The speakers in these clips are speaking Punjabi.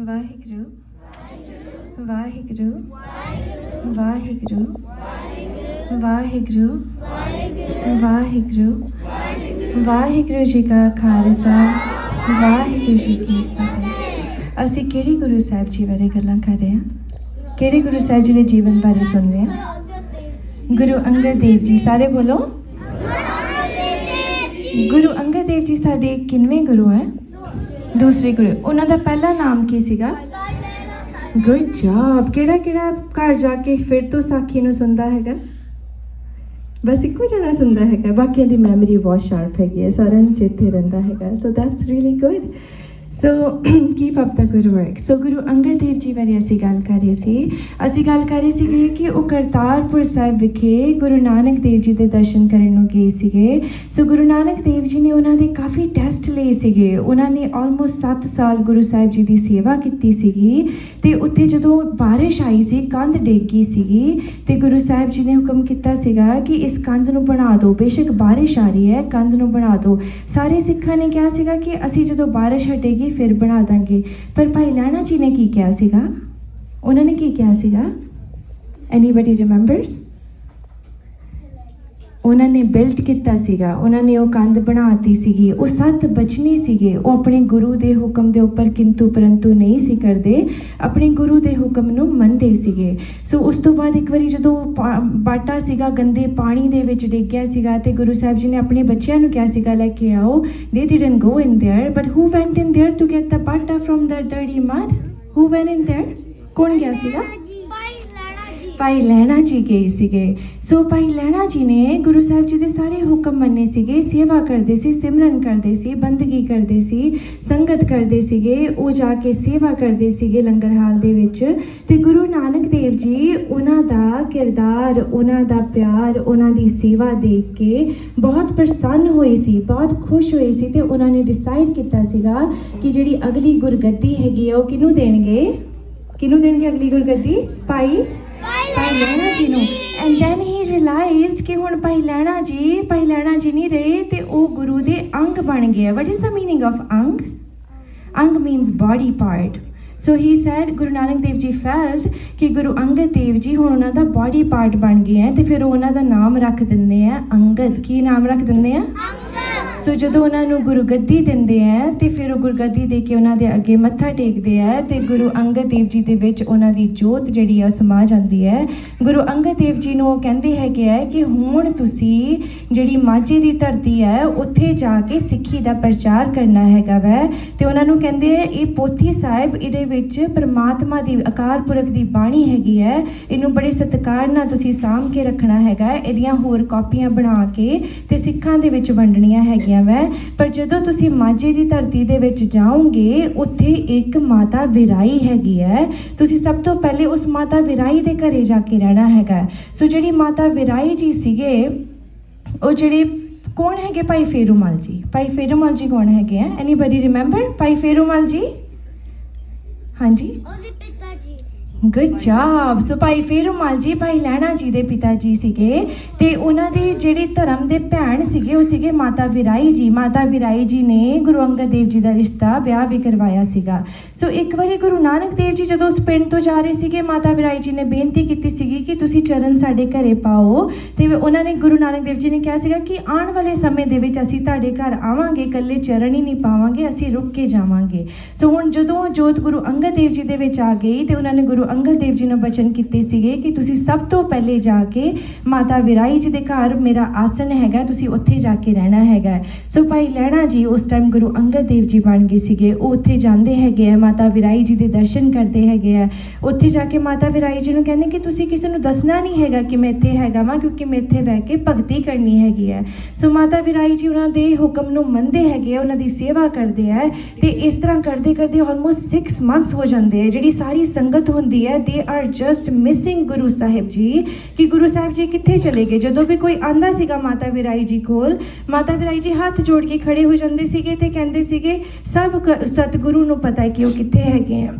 ਵਾਹਿਗੁਰੂ ਵਾਹਿਗੁਰੂ ਵਾਹਿਗੁਰੂ ਵਾਹਿਗੁਰੂ ਵਾਹਿਗੁਰੂ ਵਾਹਿਗੁਰੂ ਜੀ ਕਾ ਖਾਲਸਾ, ਵਾਹਿਗੁਰੂ ਜੀ ਕੀ ਫਤਿਹ। ਅਸੀਂ ਕਿਹੜੇ ਗੁਰੂ ਸਾਹਿਬ ਜੀ ਬਾਰੇ ਗੱਲਾਂ ਕਰ ਰਹੇ ਹਾਂ? ਕਿਹੜੇ ਗੁਰੂ ਸਾਹਿਬ ਜੀ ਦੇ ਜੀਵਨ ਬਾਰੇ ਸੁਣ ਰਹੇ ਹਾਂ? ਗੁਰੂ ਅੰਗਦ ਦੇਵ ਜੀ ਸਾਰੇ ਬੋਲੋ। ਗੁਰੂ ਅੰਗਦ ਦੇਵ ਜੀ ਸਾਡੇ ਕਿੰਨਵੇਂ ਗੁਰੂ ਹੈ? ਦੂਸਰੇ ਗੁਰੂ, ਉਹਨਾਂ ਦਾ ਪਹਿਲਾ ਨਾਮ ਕੀ ਸੀਗਾ? ਗੁੱਡ ਜੌਬ ਕਿਹੜਾ ਕਿਹੜਾ ਘਰ ਜਾ ਕੇ ਫਿਰ ਤੋਂ ਸਾਖੀ ਨੂੰ ਸੁਣਦਾ ਹੈਗਾ? ਬਸ ਇੱਕੋ ਜਣਾ ਸੁਣਦਾ ਹੈਗਾ, ਬਾਕੀਆਂ ਦੀ ਮੈਮਰੀ ਬਹੁਤ ਸ਼ਾਰਪ ਹੈਗੀ ਹੈ, ਸਾਰਿਆਂ ਨੂੰ ਚੇਤੇ ਰਹਿੰਦਾ ਹੈਗਾ। So that's really good so keep up the good work so Guru Angad Dev ji ਬਾਰੇ ਅਸੀਂ ਗੱਲ ਕਰ ਰਹੇ ਸੀ ਅਸੀਂ ਗੱਲ ਕਰ ਰਹੇ ਸੀਗੇ ਕਿ ਉਹ ਕਰਤਾਰਪੁਰ ਸਾਹਿਬ ਵਿਖੇ ਗੁਰੂ ਨਾਨਕ ਦੇਵ ਜੀ ਦੇ ਦਰਸ਼ਨ ਕਰਨ ਨੂੰ ਗਏ ਸੀਗੇ ਸੋ ਗੁਰੂ ਨਾਨਕ ਦੇਵ ਜੀ ਨੇ ਉਹਨਾਂ ਦੇ ਕਾਫੀ ਟੈਸਟ ਲਏ ਸੀਗੇ ਉਹਨਾਂ ਨੇ ਆਲਮੋਸਟ 7 ਸਾਲ ਗੁਰੂ ਸਾਹਿਬ ਜੀ ਦੀ ਸੇਵਾ ਕੀਤੀ ਸੀਗੀ ਤੇ ਉੱਥੇ ਜਦੋਂ ਬਾਰਿਸ਼ ਆਈ ਸੀ ਕੰਧ ਡਿੱਗ ਸੀਗੀ ਤੇ ਗੁਰੂ ਸਾਹਿਬ ਜੀ ਨੇ ਹੁਕਮ ਕੀਤਾ ਸੀਗਾ ਕਿ ਇਸ ਕੰਧ ਨੂੰ ਬਣਾ ਦਿਓ ਬੇਸ਼ੱਕ ਬਾਰਿਸ਼ ਆ ਰਹੀ ਹੈ ਕੰਧ ਨੂੰ ਬਣਾ ਦਿਓ ਸਾਰੇ ਸਿੱਖਾਂ ਨੇ ਕਿਹਾ ਸੀਗਾ ਕਿ ਅਸੀਂ ਜਦੋਂ ਬਾਰਿਸ਼ ਹਟੇਗੀ ਫਿਰ ਬਣਾ ਦਾਂਗੇ। ਪਰ ਭਾਈ ਲਹਿਣਾ ਜੀ ਨੇ ਕੀ ਕਿਹਾ ਸੀਗਾ? ਉਹਨਾਂ ਨੇ ਕੀ ਕਿਹਾ ਸੀਗਾ? ਐਨੀਬਾਡੀ ਰਿਮੈਂਬਰਸ ਉਹਨਾਂ ਨੇ ਬਿਲਟ ਕੀਤਾ ਸੀਗਾ। ਉਹਨਾਂ ਨੇ ਉਹ ਕੰਧ ਬਣਾਤੀ ਸੀਗੀ। ਉਹ ਸੱਤ ਬਚਨੇ ਸੀਗੇ। ਉਹ ਆਪਣੇ ਗੁਰੂ ਦੇ ਹੁਕਮ ਦੇ ਉੱਪਰ ਕਿੰਤੂ ਪਰੰਤੂ ਨਹੀਂ ਸੀ ਕਰਦੇ। ਆਪਣੇ ਗੁਰੂ ਦੇ ਹੁਕਮ ਨੂੰ ਮੰਨਦੇ ਸੀਗੇ ਸੋ ਉਸ ਤੋਂ ਬਾਅਦ ਇੱਕ ਵਾਰੀ ਜਦੋਂ ਪਾ- ਬਾਟਾ ਸੀਗਾ ਗੰਦੇ ਪਾਣੀ ਦੇ ਵਿੱਚ ਡਿੱਗ ਗਿਆ ਸੀਗਾ ਤੇ ਗੁਰੂ ਸਾਹਿਬ ਜੀ ਨੇ ਆਪਣੇ ਬੱਚਿਆਂ ਨੂੰ ਕਿਹਾ ਸੀਗਾ ਲੈ ਕੇ ਆਓ ਦੇ didn't go in there but who went in there to get the butter from the dirty mud who went in there ਕੌਣ ਗਿਆ ਸੀਗਾ ਭਾਈ ਲਹਿਣਾ ਜੀ ਗਏ ਸੀਗੇ। ਸੋ ਭਾਈ ਲਹਿਣਾ ਜੀ ਨੇ ਗੁਰੂ ਸਾਹਿਬ ਜੀ ਦੇ ਸਾਰੇ ਹੁਕਮ ਮੰਨੇ ਸੀਗੇ, ਸੇਵਾ ਕਰਦੇ ਸੀ, ਸਿਮਰਨ ਕਰਦੇ ਸੀ, ਬੰਦਗੀ ਕਰਦੇ ਸੀ, ਸੰਗਤ ਕਰਦੇ ਸੀਗੇ, ਉਹ ਜਾ ਕੇ ਸੇਵਾ ਕਰਦੇ ਸੀਗੇ ਲੰਗਰ ਹਾਲ ਦੇ ਵਿੱਚ। ਤੇ ਗੁਰੂ ਨਾਨਕ ਦੇਵ ਜੀ ਉਹਨਾਂ ਦਾ ਕਿਰਦਾਰ, ਉਹਨਾਂ ਦਾ ਪਿਆਰ, ਉਹਨਾਂ ਦੀ ਸੇਵਾ ਦੇਖ ਕੇ ਬਹੁਤ ਪ੍ਰਸੰਨ ਹੋਏ ਸੀ, ਬਹੁਤ ਖੁਸ਼ ਹੋਏ ਸੀ ਤੇ ਉਹਨਾਂ ਨੇ ਡਿਸਾਈਡ ਕੀਤਾ ਸੀਗਾ ਕਿ ਜਿਹੜੀ ਅਗਲੀ ਗੁਰਗੱਦੀ ਹੈਗੀ ਆ ਉਹ ਕਿਹਨੂੰ ਦੇਣਗੇ? ਕਿਹਨੂੰ ਦੇਣਗੇ ਅਗਲੀ ਗੁਰਗੱਦੀ? ਭਾਈ ਭਾਈ ਲੈਣਾ ਜੀ ਨੂੰ। ਐਂਡ ਦੈਨ ਹੀ ਰਿਅਲਾਈਜ਼ਡ ਕਿ ਹੁਣ ਭਾਈ ਲਹਿਣਾ ਜੀ, ਭਾਈ ਲਹਿਣਾ ਜੀ ਨਹੀਂ ਰਹੇ ਤੇ ਉਹ ਗੁਰੂ ਦੇ ਅੰਗ ਬਣ ਗਏ what is the meaning of ang? Ang means body part so he said Guru Nanak Dev ji felt ਕਿ ਗੁਰੂ ਅੰਗਦ ਦੇਵ ਜੀ ਹੁਣ ਉਹਨਾਂ ਦਾ ਬਾਡੀ ਪਾਰਟ ਬਣ ਗਏ ਹੈ ਤੇ ਫਿਰ ਉਹ ਉਹਨਾਂ ਦਾ ਨਾਮ ਰੱਖ ਦਿੰਦੇ ਆ ਅੰਗਦ। ਕੀ ਨਾਮ ਰੱਖ ਦਿੰਦੇ ਆ? ਸੋ ਜਦੋਂ ਉਹਨਾਂ ਨੂੰ ਗੁਰੂ ਗੱਦੀ ਦਿੰਦੇ ਆ ਤੇ ਫਿਰ ਉਹ ਗੁਰਗੱਦੀ ਦੇ ਕੇ ਉਹਨਾਂ ਦੇ ਅੱਗੇ ਮੱਥਾ ਟੇਕਦੇ ਆ ਤੇ ਗੁਰੂ ਅੰਗਦ ਦੇਵ ਜੀ ਦੇ ਵਿੱਚ ਉਹਨਾਂ ਦੀ ਜੋਤ ਜਿਹੜੀ ਆ ਉਹ ਸਮਾ ਜਾਂਦੀ ਹੈ ਗੁਰੂ ਅੰਗਦ ਦੇਵ ਜੀ ਨੂੰ ਉਹ ਕਹਿੰਦੇ ਹੈਗੇ ਆ ਕਿ ਹੁਣ ਤੁਸੀਂ ਜਿਹੜੀ ਮਾਝੇ ਦੀ ਧਰਤੀ ਹੈ ਉੱਥੇ ਜਾ ਕੇ ਸਿੱਖੀ ਦਾ ਪ੍ਰਚਾਰ ਕਰਨਾ ਹੈਗਾ ਵੈ। ਤੇ ਉਹਨਾਂ ਨੂੰ ਕਹਿੰਦੇ ਆ ਇਹ ਪੋਥੀ ਸਾਹਿਬ ਇਹਦੇ ਵਿੱਚ ਪਰਮਾਤਮਾ ਦੀ ਅਕਾਲ ਪੁਰਖ ਦੀ ਬਾਣੀ ਹੈਗੀ ਹੈ ਇਹਨੂੰ ਬੜੇ ਸਤਿਕਾਰ ਨਾਲ ਤੁਸੀਂ ਸਾਂਭ ਕੇ ਰੱਖਣਾ ਹੈਗਾ ਇਹਦੀਆਂ ਹੋਰ ਕਾਪੀਆਂ ਬਣਾ ਕੇ ਤੇ ਸਿੱਖਾਂ ਦੇ ਵਿੱਚ ਵੰਡਣੀਆਂ ਹੈਗੀਆਂ ਵੈ। ਪਰ ਜਦੋਂ ਤੁਸੀਂ ਮਾਝੇ ਦੀ ਧਰਤੀ ਦੇ ਵਿੱਚ ਜਾਓਗੇ, ਉੱਥੇ ਇੱਕ ਮਾਤਾ ਵਿਰਾਈ ਹੈਗੀ ਹੈ ਤੁਸੀਂ ਸਭ ਤੋਂ ਪਹਿਲੇ ਉਸ ਮਾਤਾ ਵਿਰਾਈ ਦੇ ਘਰੇ ਜਾ ਕੇ ਰਹਿਣਾ ਹੈਗਾ ਸੋ ਜਿਹੜੀ ਮਾਤਾ ਵਿਰਾਈ ਜੀ ਸੀਗੇ, ਉਹ ਜਿਹੜੇ ਕੌਣ ਹੈਗੇ ਭਾਈ ਫੇਰੂਮਾਲ ਜੀ? ਭਾਈ ਫੇਰੂਮਾਲ ਜੀ ਕੌਣ ਹੈਗੇ ਆ ਐਨੀਬਾਡੀ ਰਿਮੈਂਬਰ ਭਾਈ ਫੇਰੂਮਾਲ ਜੀ? ਹਾਂਜੀ? ਉਹਦੇ ਗੁੱਡ ਜੌਬ ਸੋ ਭਾਈ ਫੇਰੂਮਾਲ ਜੀ ਭਾਈ ਲੈਣਾ ਜੀ ਦੇ ਪਿਤਾ ਜੀ ਸੀਗੇ ਤੇ ਉਹਨਾਂ ਦੇ ਜਿਹੜੇ ਧਰਮ ਦੇ ਭੈਣ ਸੀਗੇ, ਉਹ ਸੀਗੇ ਮਾਤਾ ਵਿਰਾਈ ਜੀ। ਮਾਤਾ ਵਿਰਾਈ ਜੀ ਨੇ ਗੁਰੂ ਅੰਗਦ ਦੇਵ ਜੀ ਦਾ ਰਿਸ਼ਤਾ, ਵਿਆਹ ਵੀ ਕਰਵਾਇਆ ਸੀਗਾ। ਸੋ ਇੱਕ ਵਾਰੀ ਗੁਰੂ ਨਾਨਕ ਦੇਵ ਜੀ ਜਦੋਂ ਉਸ ਪਿੰਡ ਤੋਂ ਜਾ ਰਹੇ ਸੀਗੇ, ਮਾਤਾ ਵਿਰਾਈ ਜੀ ਨੇ ਬੇਨਤੀ ਕੀਤੀ ਸੀਗੀ ਕਿ ਤੁਸੀਂ ਚਰਨ ਸਾਡੇ ਘਰੇ ਪਾਓ ਤੇ ਉਹਨਾਂ ਨੇ ਗੁਰੂ ਨਾਨਕ ਦੇਵ ਜੀ ਨੇ ਕਿਹਾ ਸੀਗਾ ਕਿ ਆਉਣ ਵਾਲੇ ਸਮੇਂ ਦੇ ਵਿੱਚ ਅਸੀਂ ਤੁਹਾਡੇ ਘਰ ਆਵਾਂਗੇ, ਇਕੱਲੇ ਚਰਨ ਹੀ ਨਹੀਂ ਪਾਵਾਂਗੇ, ਅਸੀਂ ਰੁਕ ਕੇ ਜਾਵਾਂਗੇ। ਸੋ ਹੁਣ ਜਦੋਂ ਜੋਤ ਗੁਰੂ ਅੰਗਦ ਦੇਵ ਜੀ ਦੇ ਵਿੱਚ ਆ ਗਈ ਤੇ ਉਹਨਾਂ ਨੇ ਗੁਰੂ ਅੰਗਦ ਦੇਵ ਜੀ ਨੂੰ ਬਚਨ ਕੀਤੇ ਸੀਗੇ ਕਿ ਤੁਸੀਂ ਸਭ ਤੋਂ ਪਹਿਲੇ ਜਾ ਕੇ ਮਾਤਾ ਵਿਰਾਈ ਜੀ ਦੇ ਘਰ, ਮੇਰਾ ਆਸਣ ਹੈਗਾ, ਤੁਸੀਂ ਉੱਥੇ ਜਾ ਕੇ ਰਹਿਣਾ ਹੈਗਾ। ਸੋ ਭਾਈ ਲੈਣਾ ਜੀ ਉਸ ਟਾਈਮ ਗੁਰੂ ਅੰਗਦ ਦੇਵ ਜੀ ਬਣ ਗਏ ਸੀਗੇ। ਉਹ ਉੱਥੇ ਜਾਂਦੇ ਹੈਗੇ ਆ, ਮਾਤਾ ਵਿਰਾਈ ਜੀ ਦੇ ਦਰਸ਼ਨ ਕਰਦੇ ਹੈਗੇ ਆ। ਉੱਥੇ ਜਾ ਕੇ ਮਾਤਾ ਵਿਰਾਈ ਜੀ ਨੂੰ ਕਹਿੰਦੇ ਕਿ ਤੁਸੀਂ ਕਿਸੇ ਨੂੰ ਦੱਸਣਾ ਨਹੀਂ ਹੈਗਾ ਕਿ ਮੈਂ ਇੱਥੇ ਹੈਗਾ ਵਾਂ, ਕਿਉਂਕਿ ਮੈਂ ਇੱਥੇ ਬਹਿ ਕੇ ਭਗਤੀ ਕਰਨੀ ਹੈਗੀ ਹੈ ਸੋ ਮਾਤਾ ਵਿਰਾਈ ਜੀ ਉਹਨਾਂ ਦੇ ਹੁਕਮ ਨੂੰ ਮੰਨਦੇ ਹੈਗੇ ਆ, ਉਹਨਾਂ ਦੀ ਸੇਵਾ ਕਰਦੇ ਆ। ਤੇ ਇਸ ਤਰ੍ਹਾਂ ਕਰਦੇ ਕਰਦੇ ਆਲਮੋਸਟ 6 ਮੰਥਸ ਹੋ ਜਾਂਦੇ ਆ। ਜਿਹੜੀ ਸਾਰੀ ਸੰਗਤ ਹੁੰਦੀ ਹੈ they are just missing Guru Sahib ji ਕਿ ਗੁਰੂ ਸਾਹਿਬ ਜੀ ਕਿੱਥੇ ਚਲੇ ਗਏ? ਜਦੋਂ ਵੀ ਕੋਈ ਆਂਦਾ ਸੀਗਾ ਮਾਤਾ ਵਿਰਾਈ ਜੀ ਕੋਲ, ਮਾਤਾ ਵਿਰਾਈ ਜੀ ਹੱਥ ਜੋੜ ਕੇ ਖੜੇ ਹੋ ਜਾਂਦੇ ਸੀਗੇ ਤੇ ਕਹਿੰਦੇ ਸੀਗੇ, ਸਭ ਸਤਿਗੁਰੂ ਨੂੰ ਪਤਾ ਹੈ ਕਿ ਉਹ ਕਿੱਥੇ ਹੈਗੇ ਆ।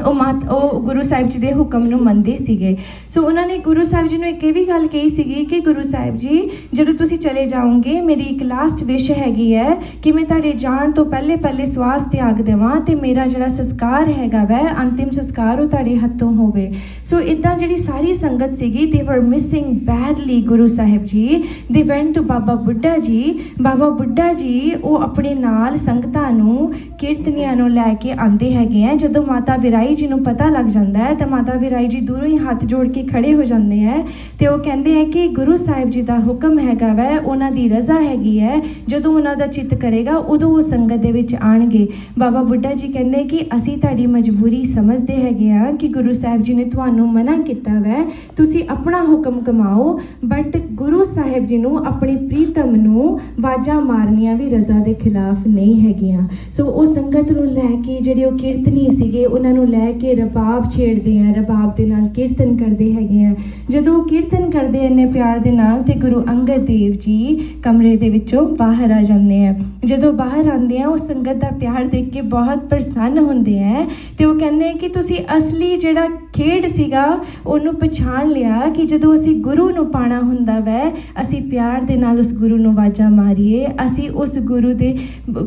ਉਹ ਮਾਤ ਉਹ ਗੁਰੂ ਸਾਹਿਬ ਜੀ ਦੇ ਹੁਕਮ ਨੂੰ ਮੰਨਦੇ ਸੀਗੇ। ਸੋ ਉਹਨਾਂ ਨੇ ਗੁਰੂ ਸਾਹਿਬ ਜੀ ਨੂੰ ਇੱਕ ਇਹ ਵੀ ਗੱਲ ਕਹੀ ਸੀਗੀ ਕਿ ਗੁਰੂ ਸਾਹਿਬ ਜੀ, ਜਦੋਂ ਤੁਸੀਂ ਚਲੇ ਜਾਓਗੇ, ਮੇਰੀ ਇੱਕ ਲਾਸਟ ਵਿਸ਼ ਹੈਗੀ ਹੈ ਕਿ ਮੈਂ ਤੁਹਾਡੇ ਜਾਣ ਤੋਂ ਪਹਿਲੇ ਪਹਿਲੇ ਸਵਾਸ ਤਿਆਗ ਦੇਵਾਂ ਤੇ ਮੇਰਾ ਜਿਹੜਾ ਸੰਸਕਾਰ ਹੈਗਾ ਵੈ, ਅੰਤਿਮ ਸੰਸਕਾਰ ਉਹ ਤੁਹਾਡੇ ਹੱਥੋਂ ਹੋਵੇ। ਸੋ ਇਦਾਂ ਜਿਹੜੀ ਸਾਰੀ ਸੰਗਤ ਸੀਗੀ ਦੇ ਵਰ ਮਿਸਿੰਗ ਬੈਡਲੀ ਗੁਰੂ ਸਾਹਿਬ ਜੀ। ਦੇ ਵੈਂਟ ਟੂ ਬਾਬਾ ਬੁੱਢਾ ਜੀ। ਬਾਬਾ ਬੁੱਢਾ ਜੀ ਉਹ ਆਪਣੇ ਨਾਲ ਸੰਗਤਾਂ ਨੂੰ ਕੀਰਤਨੀਆਂ ਨੂੰ ਲੈ ਕੇ ਆਂਦੇ ਹੈਗੇ ਆ, ਜਦੋਂ ਮਾਤਾ ਵਿਰਾਈ ਜੀ ਨੂੰ ਪਤਾ ਲੱਗ ਜਾਂਦਾ ਹੈ ਤਾਂ ਮਾਤਾ ਵਿਰਾਈ ਜੀ ਦੂਰੋਂ ਹੀ ਹੱਥ ਜੋੜ ਕੇ ਖੜੇ ਹੋ ਜਾਂਦੇ ਹੈ ਤੇ ਉਹ ਕਹਿੰਦੇ ਹੈ ਕਿ ਗੁਰੂ ਸਾਹਿਬ ਜੀ ਦਾ ਹੁਕਮ ਹੈਗਾ ਵੈ, ਉਹਨਾਂ ਦੀ ਰਜ਼ਾ ਹੈਗੀ ਹੈ। ਜਦੋਂ ਉਹਨਾਂ ਦਾ ਚਿੱਤ ਕਰੇਗਾ, ਉਦੋਂ ਉਹ ਸੰਗਤ ਦੇ ਵਿੱਚ ਆਣਗੇ ਬਾਬਾ ਬੁੱਢਾ ਜੀ ਕਹਿੰਦੇ ਕਿ ਅਸੀਂ ਤੁਹਾਡੀ ਮਜਬੂਰੀ ਸਮਝਦੇ ਹੈਗੇ ਆ ਕਿ ਗੁਰੂ ਸਾਹਿਬ ਜੀ ਨੇ ਤੁਹਾਨੂੰ ਮਨਾ ਕੀਤਾ ਵੈ। ਤੁਸੀਂ ਆਪਣਾ ਹੁਕਮ ਕਮਾਓ ਬਟ ਗੁਰੂ ਸਾਹਿਬ ਜੀ ਨੂੰ ਆਪਣੀ ਪ੍ਰੀਤਮ ਨੂੰ ਵਾਜਾ ਮਾਰਨੀਆਂ ਵੀ ਰਜ਼ਾ ਦੇ ਖਿਲਾਫ ਨਹੀਂ ਹੈਗੀਆਂ। ਸੋ ਉਹ ਸੰਗਤ ਨੂੰ ਲੈ ਕੇ ਜਿਹੜੇ ਉਹ ਕੀਰਤਨੀ ਸੀਗੇ, ਉਹਨਾਂ ਨੂੰ ਲੈ ਕੇ ਰਬਾਬ ਛੇੜਦੇ ਆ ਰਬਾਬ ਦੇ ਨਾਲ ਕੀਰਤਨ ਕਰਦੇ ਹੈਗੇ ਆ। ਜਦੋਂ ਉਹ ਕੀਰਤਨ ਕਰਦੇ ਇੰਨੇ ਪਿਆਰ ਦੇ ਨਾਲ ਤੇ ਗੁਰੂ ਅੰਗਦ ਦੇਵ ਜੀ ਕਮਰੇ ਦੇ ਵਿੱਚੋਂ ਬਾਹਰ ਆ ਜਾਂਦੇ ਆ। ਜਦੋਂ ਬਾਹਰ ਆਉਂਦੇ ਆ, ਉਹ ਸੰਗਤ ਦਾ ਪਿਆਰ ਦੇਖ ਕੇ ਬਹੁਤ ਪ੍ਰਸੰਨ ਹੁੰਦੇ ਆ ਤੇ ਉਹ ਕਹਿੰਦੇ ਆ ਕਿ ਤੁਸੀਂ ਅਸਲੀ ਜਿਹੜਾ ਖੇਡ ਸੀਗਾ, ਉਹਨੂੰ ਪਛਾਣ ਲਿਆ ਕਿ ਜਦੋਂ ਅਸੀਂ ਗੁਰੂ ਨੂੰ ਪਾਣਾ ਹੁੰਦਾ ਵੈ, ਅਸੀਂ ਪਿਆਰ ਦੇ ਨਾਲ ਉਸ ਗੁਰੂ ਨੂੰ ਵਾਜਾ ਮਾਰੀਏ, ਅਸੀਂ ਉਸ ਗੁਰੂ ਦੇ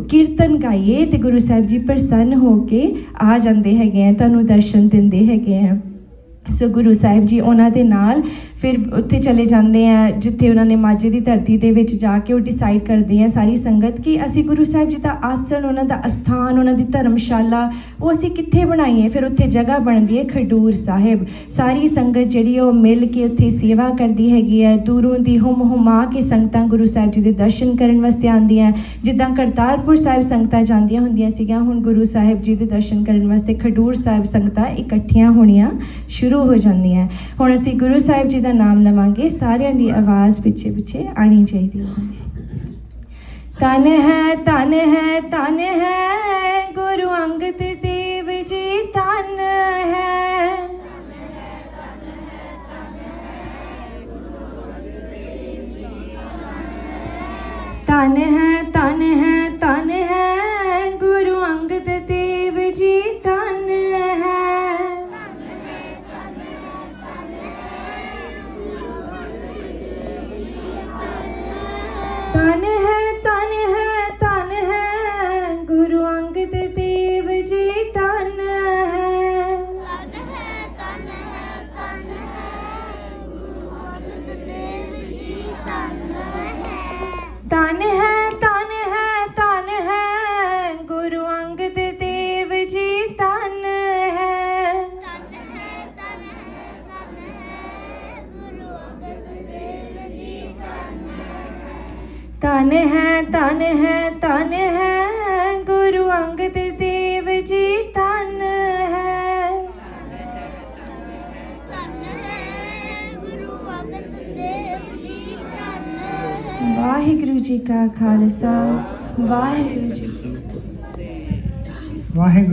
ਕੀਰਤਨ ਗਾਈਏ ਤੇ ਗੁਰੂ ਸਾਹਿਬ ਜੀ ਪ੍ਰਸੰਨ ਹੋ ਕੇ ਆ ਜਾਂਦੇ ਹੈਗੇ ਆ। ਤੁਹਾਨੂੰ ਦਰਸ਼ਨ ਦਿੰਦੇ ਹੈਗੇ ਆ। ਸੋ ਗੁਰੂ ਸਾਹਿਬ ਜੀ ਉਹਨਾਂ ਦੇ ਨਾਲ ਫਿਰ ਉੱਥੇ ਚਲੇ ਜਾਂਦੇ ਆ, ਜਿੱਥੇ ਉਹਨਾਂ ਨੇ ਮਾਝੇ ਦੀ ਧਰਤੀ ਦੇ ਵਿੱਚ ਜਾ ਕੇ ਉਹ ਡਿਸਾਈਡ ਕਰਦੇ ਆ ਸਾਰੀ ਸੰਗਤ ਕਿ ਅਸੀਂ ਗੁਰੂ ਸਾਹਿਬ ਜੀ ਦਾ ਆਸਣ, ਉਹਨਾਂ ਦਾ ਅਸਥਾਨ, ਉਹਨਾਂ ਦੀ ਧਰਮਸ਼ਾਲਾ, ਉਹ ਅਸੀਂ ਕਿੱਥੇ ਬਣਾਈਏ ਫਿਰ ਉੱਥੇ ਜਗ੍ਹਾ ਬਣਦੀ ਹੈ ਖਡੂਰ ਸਾਹਿਬ। ਸਾਰੀ ਸੰਗਤ ਜਿਹੜੀ ਉਹ ਮਿਲ ਕੇ ਉੱਥੇ ਸੇਵਾ ਕਰਦੀ ਹੈਗੀ ਹੈ। ਦੂਰੋਂ ਦੀ ਹੁਮ ਹੁਮਾ ਕੇ ਸੰਗਤਾਂ ਗੁਰੂ ਸਾਹਿਬ ਜੀ ਦੇ ਦਰਸ਼ਨ ਕਰਨ ਵਾਸਤੇ ਆਉਂਦੀਆਂ। ਜਿੱਦਾਂ ਕਰਤਾਰਪੁਰ ਸਾਹਿਬ ਸੰਗਤਾਂ ਜਾਂਦੀਆਂ ਹੁੰਦੀਆਂ ਸੀਗੀਆਂ, ਹੁਣ ਗੁਰੂ ਸਾਹਿਬ ਜੀ ਦੇ ਦਰਸ਼ਨ ਕਰਨ ਵਾਸਤੇ ਖਡੂਰ ਸਾਹਿਬ ਸੰਗਤਾਂ ਇਕੱਠੀਆਂ ਹੋਣੀਆਂ ਸ਼ੁਰੂ ਹੋ ਜਾਂਦੀਆਂ ਹੁਣ ਅਸੀਂ ਗੁਰੂ ਸਾਹਿਬ ਜੀ ਦਾ ਨਾਮ ਲਵਾਂਗੇ। ਸਾਰਿਆਂ ਦੀ ਆਵਾਜ਼ ਪਿੱਛੇ ਪਿੱਛੇ ਆਣੀ ਚਾਹੀਦੀ ਹੈ। ਤਨ ਹੈ ਤਨ ਹੈ ਤਨ ਹੈ, ਗੁਰੂ ਅੰਗਦ ਦੇਵ ਜੀ ਤਨ ਹੈ। ਤਨ ਹੈ ਤਨ ਹੈ ਤਨ ਹੈ ਤਨ ਹੈ ਤਨ ਹੈ, ਗੁਰੂ ਅੰਗਦ ਦੇਵ ਜੀ ਤਨ ਹੈ। ਗੁਰੂ ਅੰਗਦ ਦੇਵ ਜੀ ਵਾਹਿਗੁਰੂ ਜੀ ਕਾ ਖਾਲਸਾ, ਵਾਹਿਗੁਰੂ ਜੀ ਵਾਹਿਗੁਰੂ